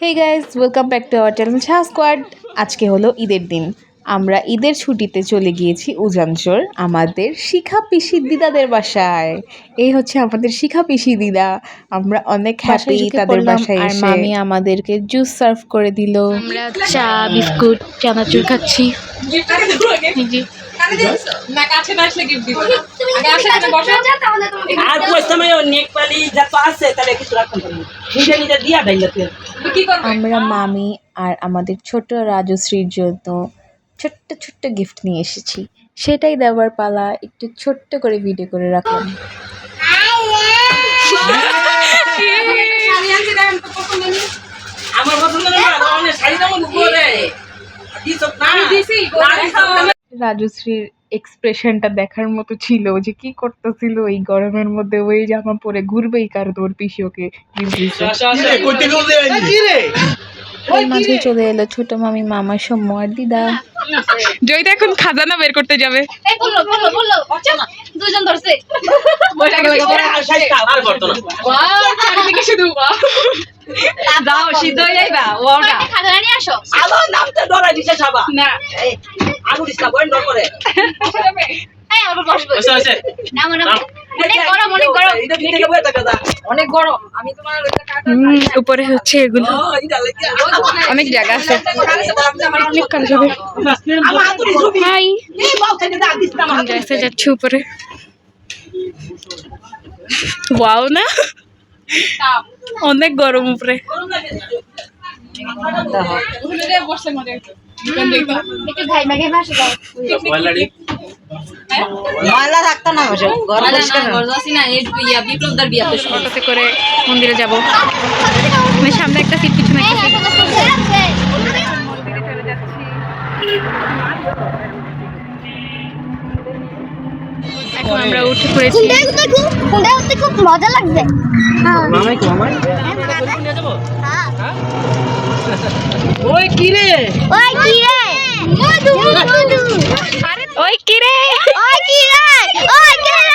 Hey guys welcome back to our channel Shah squad আজকে হলো ঈদের দিন। আমরা ঈদের ছুটিতে চলে গিয়েছি উজানচর আমাদের শিখা পিসি দিদাদের বাসায়। এই হচ্ছে আমাদের শিখা পিসি দিদা। আমরা অনেক হ্যাপি তাদের বাসায় আর মামি আমাদেরকে জুস সার্ভ করে দিল। আমরা চা বিস্কুট চানাচুর খাচ্ছি। আর পয়সা মেয়ে নেক পালি যা তো আছে তাহলে কিছু রাখতে পারব নিজে নিজে দিয়া করবে আমরা মামি আর আমাদের ছোট রাজশ্রীর জন্য ছোট্ট ছোট্ট গিফট নিয়ে এসেছি সেটাই দেওয়ার পালা একটু ছোট্ট করে ভিডিও করে রাখলাম মানে। রাজশ্রীর এক্সপ্রেশনটা দেখার মতো ছিল যে কি করতেছিল এই গরমের মধ্যে ওই জামা পরে ঘুরবেই কার তোর পিসি ওকে। এর মাঝে চলে এলো ছোট মামি মামা সৌম্য আর দিদা। জয়িতা এখন খাজানা বের করতে যাবে। দুজন ধরছে। যাও সিদ্ধ হয়ে যাইবা নিয়ে আসো? আমার নামতে ডরাই দিছে সাবা। না। ডর করে। এই আমার বসবো। বসে বসে। না অনেক গরম অনেক গরম। এটা দিতে গিয়ে বইতে কথা অনেক গরম। আমি তোমার ওইটা কাটা হুম, উপরে হচ্ছে এগুলো। ও অনেক জায়গা আছে। অনেক কাজ হবে। হাই। যাচ্ছে উপরে। ওয়াও না। অনেক গরম উপরে। করে মন্দিরে যে আমরা উঠে পড়েছি। খুব খুব মজা মামাই তো মামাই? ওই কি রে? ওই কি রে? মধু মধু। ওই কি রে? ওই কি রে? ওই কি রে?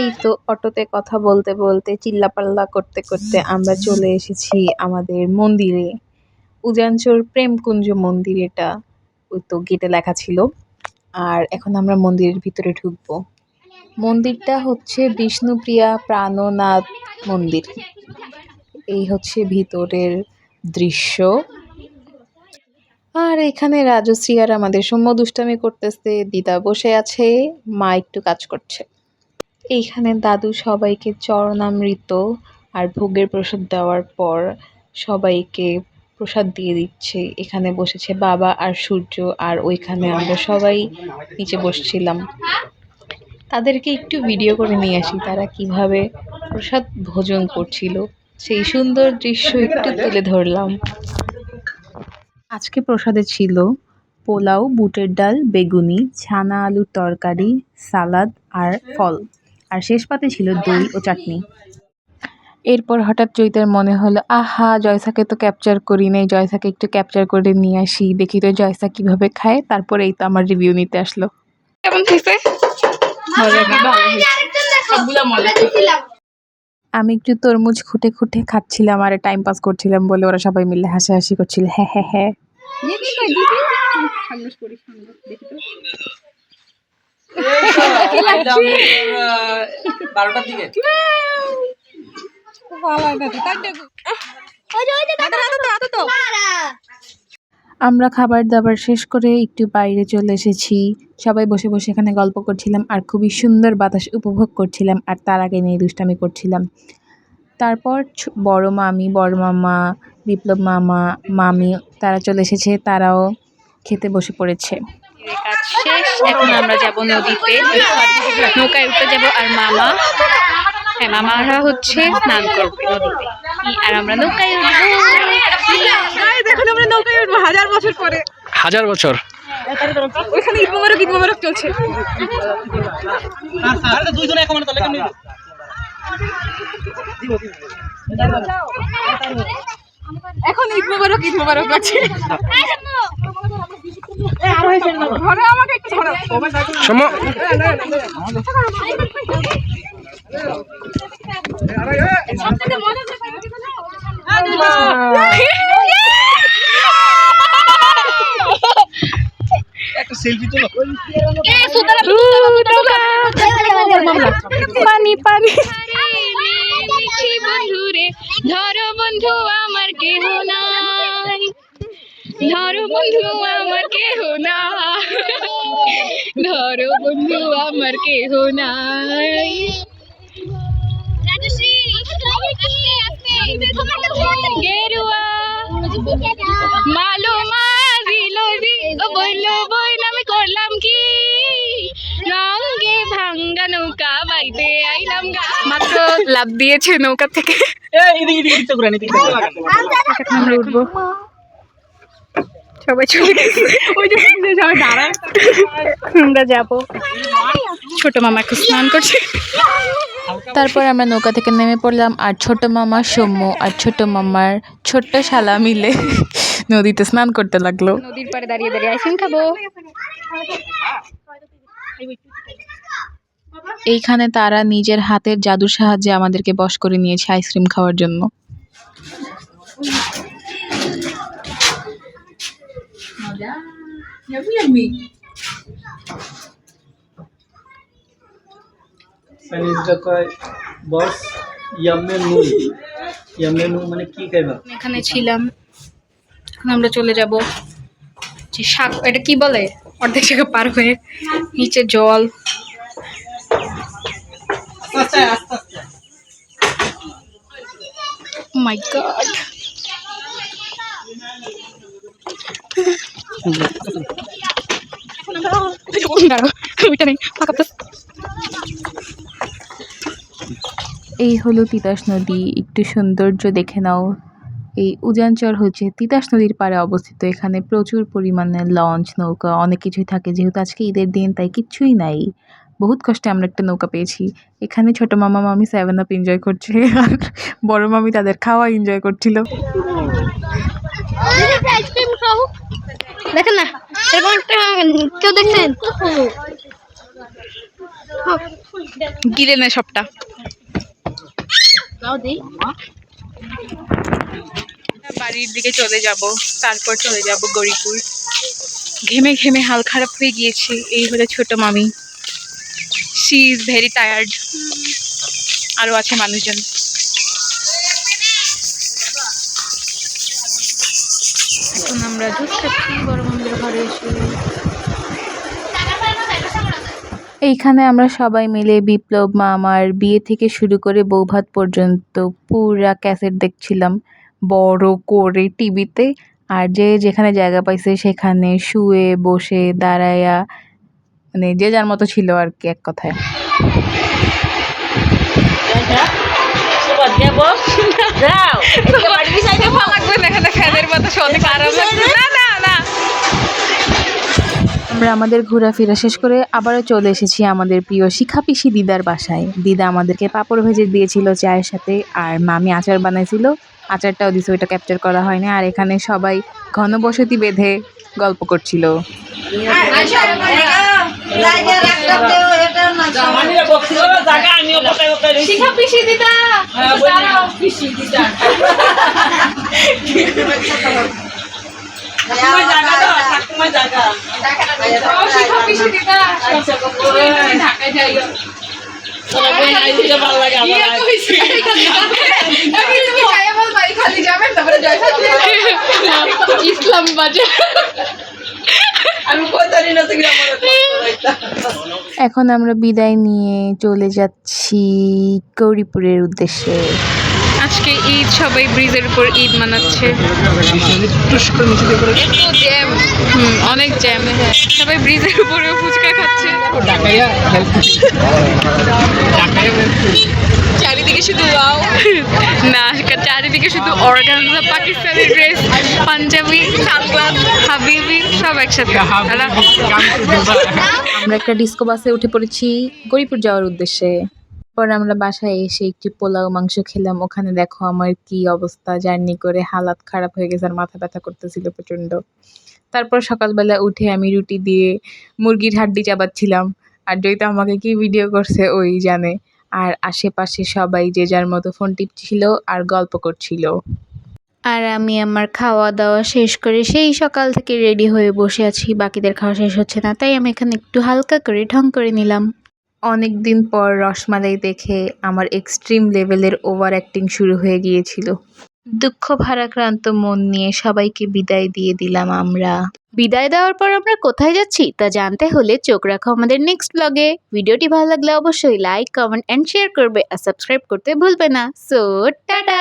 এই তো অটোতে কথা বলতে বলতে চিল্লাপাল্লা করতে করতে আমরা চলে এসেছি আমাদের মন্দিরে। উজানচর প্রেমকুঞ্জ মন্দির এটা। ওই তো গেটে লেখা ছিল। আর এখন আমরা মন্দিরের ভিতরে ঢুকবো। মন্দিরটা হচ্ছে বিষ্ণুপ্রিয়া প্রাণনাথ মন্দির। এই হচ্ছে ভিতরের দৃশ্য। আর এখানে রাজশ্রী আর আমাদের সৌম্য দুষ্টামি করতেছে, দিদা বসে আছে, মা একটু কাজ করছে। এইখানে দাদু সবাইকে চরণামৃত আর ভোগের প্রসাদ দেওয়ার পর সবাইকে প্রসাদ দিয়ে দিচ্ছে। এখানে বসেছে বাবা আর সূর্য আর ওইখানে আমরা সবাই নিচে বসছিলাম। তাদেরকে একটু ভিডিও করে নিয়ে আসি তারা কীভাবে প্রসাদ ভোজন করছিল। সেই সুন্দর দৃশ্য একটু তুলে ধরলাম। আজকে প্রসাদে ছিল পোলাও, বুটের ডাল, বেগুনি, ছানা আলুর তরকারি, সালাদ আর ফল। আর শেষ পাতে ছিল দই ও চাটনি। এরপর হঠাৎ চৈতার মনে হলো আহা জয়সাকে তো ক্যাপচার করি নাই জয়সাকে একটু ক্যাপচার করে নিয়ে আসি দেখি তো জয়সা কীভাবে খায়। তারপরে এই তো আমার রিভিউ নিতে আসলো। কেমন খেয়েছে আমি একটু তরমুজ খুঁটে খুঁটে খাচ্ছিলাম আর টাইম পাস করছিলাম বলে ওরা সবাই মিলে হাসাহাসি করছিল। হ্যাঁ হ্যাঁ হ্যাঁ। বারোটার দিকে ওই যে ওই যে দাদা মারা আমরা খাবার দাবার শেষ করে একটু বাইরে চলে এসেছি। সবাই বসে বসে এখানে গল্প করছিলাম আর খুবই সুন্দর বাতাস উপভোগ করছিলাম আর তার আগে নিয়ে দুষ্টামি করছিলাম। তারপর বড় মামি, বড় মামা, বিপ্লব মামা, মামি তারা চলে এসেছে, তারাও খেতে বসে পড়েছে। শেষ, এখন আমরা যাব নদীতে, নৌকায় উঠতে যাব আর মামা হ্যাঁ মামারা হচ্ছে স্নান করবে নদীতে। আর আমরা নৌকায় উঠবো। এখন আমরা নৌকায় উঠবো হাজার বছর পরে। হাজার বছর। ওইখানে ঈদ মোবারক ঈদ মোবারক চলছে। দুইজনে এক তাহলে কেমন এখন ঈদ মোবারক ঈদ মোবারক আছে। আমাকে একটু পানি পানি মিছি বন্ধু রে ধরো বন্ধু আমার কেহ নাই ধরো বন্ধু আমার কেহ নাই ধরো বন্ধু আমার কেহ নাই গেরুয়া। মালো মাজিলো জি ও বইলো বইল আমি করলাম কি? ভাঙ্গা নৌকা বাইতে আইলাম গা। মাত্র লাভ দিয়েছে নৌকা থেকে। আমরা উঠবো সবাই যে সবাই দাঁড়ায় আমরা যাব। ছোট স্নান করছে। তারপর আমরা নৌকা থেকে নেমে পড়লাম আর ছোট মামা সৌম্য আর ছোট মামার ছোট্ট শালা মিলে নদীতে স্নান করতে লাগল। নদীর পাড়ে দাঁড়িয়ে দাঁড়িয়ে আইসক্রিম খাব। এইখানে তারা নিজের হাতের জাদুর সাহায্যে আমাদেরকে বশ করে নিয়েছে আইসক্রিম খাওয়ার জন্য। চাইনিজটা কয় বস ইয়ামে নুন ইয়ামে নুন মানে কি খাইবা? এখানে ছিলাম। এখন আমরা চলে যাব যে শাক এটা কি বলে? অর্ধেক জায়গা পার হয়ে নিচে জল। মাই গড ওইটা নেই ফাঁকা place। এই হলো তিতাস নদী, একটু সৌন্দর্য দেখে নাও। এই উজানচর হচ্ছে তিতাস নদীর পাড়ে অবস্থিত। এখানে প্রচুর পরিমাণে লঞ্চ, নৌকা, অনেক কিছুই থাকে। যেহেতু আজকে ঈদের দিন, তাই কিচ্ছুই নাই। বহুত কষ্টে আমরা একটা নৌকা পেয়েছি। এখানে ছোট মামা, মামি সেভেন আপ এনজয় করছে। আর বড় মামি তাদের খাওয়া এনজয় করছিল। আইসক্রিম দেখেন না এরকম একটা কেউ দেখছেন? গিলে নেয় সবটা। বাড়ির দিকে চলে যাব তারপর চলে যাব গরিপুর ঘেমে ঘেমে হাল খারাপ হয়ে গিয়েছে এই হলো ছোট মামি। শি ইজ ভেরি টায়ার্ড আরও আছে মানুষজন। আমরা দুধ খাচ্ছি বড় মামিদের ঘরে এসে। এইখানে আমরা সবাই মিলে বিপ্লব মামার বিয়ে থেকে শুরু করে বৌভাত পর্যন্ত পুরা ক্যাসেট দেখছিলাম বড় করে টিভিতে। আর যে যেখানে জায়গা পাইছে সেখানে শুয়ে বসে দাঁড়ায়া মানে যে যার মতো ছিল আর কি এক কথায়। যাও এদিকে বাড়ি বিছাই দেবো লাগবে না এখানে ফ্যানের বাতাসে অনেক আরাম লাগবে না না না। আমরা আমাদের ঘোরাফেরা শেষ করে আবারও চলে এসেছি আমাদের প্রিয় শিখা পিসি দিদার বাসায়। দিদা আমাদেরকে পাপড় ভেজে দিয়েছিল চায়ের সাথে আর মামি আচার বানাইছিল। আচারটাও দিছে ওইটা ক্যাপচার করা হয়নি। আর এখানে সবাই ঘনবসতি বেঁধে গল্প করছিল। শিখা পিসি দিদা হ্যাঁ, পিসি আচ্ছা, ঢাকায় যাই আইলে। ইসলাম বাজে আমি কোথায় না থেকে আমার এখন আমরা বিদায় নিয়ে চলে যাচ্ছি গৌরীপুরের উদ্দেশ্যে। আজকে ঈদ সবাই ব্রিজের উপর ঈদ মানাচ্ছে। অনেক জ্যাম। সবাই ব্রিজের উপরে ফুচকা খাচ্ছে। শুধু ওয়াও না চারিদিকে শুধু অর্গানজা পাকিস্তানি ড্রেস পাঞ্জাবি হাবিবি সব একসাথে। আমরা একটা ডিস্কো বাসে উঠে পড়েছি গরিপুর যাওয়ার উদ্দেশ্যে। পর আমরা বাসায় এসে একটি পোলাও মাংস খেলাম। ওখানে দেখো আমার কি অবস্থা জার্নি করে হালাত খারাপ হয়ে গেছে আর মাথা ব্যথা করতেছিল প্রচণ্ড। তারপর সকালবেলা উঠে আমি রুটি দিয়ে মুরগির হাড্ডি চাবাচ্ছিলাম। আর জয়িতা আমাকে কি ভিডিও করছে ওই জানে। আর আশেপাশে সবাই যে যার মতো ফোন টিপছিল আর গল্প করছিল। আর আমি আমার খাওয়া দাওয়া শেষ করে সেই সকাল থেকে রেডি হয়ে বসে আছি। বাকিদের খাওয়া শেষ হচ্ছে না তাই আমি এখানে একটু হালকা করে ঢং করে নিলাম। অনেক দিন পর রসমালাই দেখে আমার এক্সট্রিম লেভেলের ওভার অ্যাক্টিং শুরু হয়ে গিয়েছিল। দুঃখ ভারাক্রান্ত মন নিয়ে সবাইকে বিদায় দিয়ে দিলাম আমরা। বিদায় দেওয়ার পর আমরা কোথায় যাচ্ছি তা জানতে হলে চোখ রাখো আমাদের নেক্সট ব্লগে ভিডিওটি ভালো লাগলে অবশ্যই লাইক কমেন্ট অ্যান্ড শেয়ার করবে আর সাবস্ক্রাইব করতে ভুলবে না। So tata!